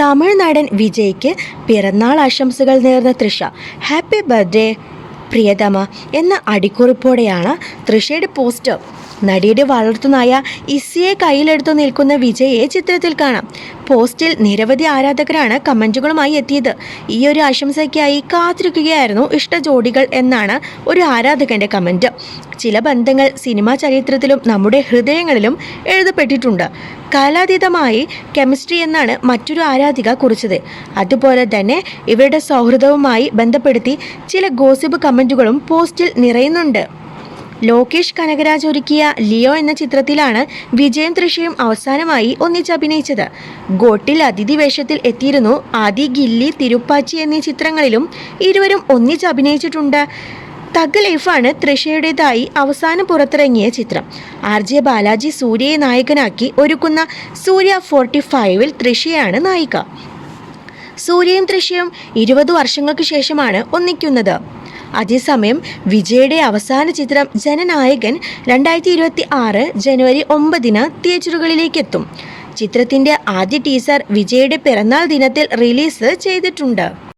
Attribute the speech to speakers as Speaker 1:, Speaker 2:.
Speaker 1: തമിഴ് നടൻ വിജയ്ക്ക് പിറന്നാൾ ആശംസകൾ നേർന്ന തൃഷ. ഹാപ്പി ബർത്ത്ഡേ പ്രിയതമ എന്ന അടിക്കുറിപ്പോടെയാണ് തൃഷയുടെ പോസ്റ്റ് നടിയുടെ വളർത്തുനായ ഇസിയെ കയ്യിലെടുത്തു നിൽക്കുന്ന വിജയെ ചിത്രത്തിൽ കാണാം. പോസ്റ്റിൽ നിരവധി ആരാധകരാണ് കമന്റുകളുമായി എത്തിയത്. ഈ ഒരു ആശംസയ്ക്കായി കാത്തിരിക്കുകയായിരുന്നു ഇഷ്ട ജോഡികൾ എന്നാണ് ഒരു ആരാധകന്റെ കമന്റ് ചില ബന്ധങ്ങൾ സിനിമാ ചരിത്രത്തിലും നമ്മുടെ ഹൃദയങ്ങളിലും എഴുതപ്പെട്ടിട്ടുണ്ട്. കാലാതീതമായി കെമിസ്ട്രി എന്നാണ് മറ്റൊരു ആരാധിക കുറിച്ചത്. അതുപോലെ തന്നെ ഇവരുടെ സൗഹൃദവുമായി ബന്ധപ്പെടുത്തി ചില ഗോസിപ്പ് കമന്റുകളും പോസ്റ്റിൽ നിറയുന്നുണ്ട്. ലോകേഷ് കനകരാജ് ഒരുക്കിയ ലിയോ എന്ന ചിത്രത്തിലാണ് വിജയൻ തൃഷയും അവസാനമായി ഒന്നിച്ചഭിനയിച്ചത് ഗോട്ടിൽ അതിഥി വേഷത്തിൽ എത്തിയിരുന്നു ആദി ഗില്ലി തിരുപ്പാച്ചി എന്നീ ചിത്രങ്ങളിലും ഇരുവരും ഒന്നിച്ചഭിനയിച്ചിട്ടുണ്ട് തഗ് ലൈഫാണ് തൃഷയുടേതായി അവസാനം പുറത്തിറങ്ങിയ ചിത്രം. ആർ ജെ ബാലാജി സൂര്യയെ നായകനാക്കി ഒരുക്കുന്ന സൂര്യ ഫോർട്ടി ഫൈവിൽ തൃഷയാണ് നായിക. സൂര്യയും തൃഷയും ഇരുപത് വർഷങ്ങൾക്ക് ശേഷമാണ് ഒന്നിക്കുന്നത്. അതേസമയം വിജയുടെ അവസാന ചിത്രം ജനനായകൻ രണ്ടായിരത്തി ഇരുപത്തി ആറ് ജനുവരി ഒമ്പതിന് തിയേറ്ററുകളിലേക്ക് എത്തും ചിത്രത്തിന്റെ ആദ്യ ടീസർ വിജയുടെ പിറന്നാൾ ദിനത്തിൽ റിലീസ് ചെയ്തിട്ടുണ്ട്.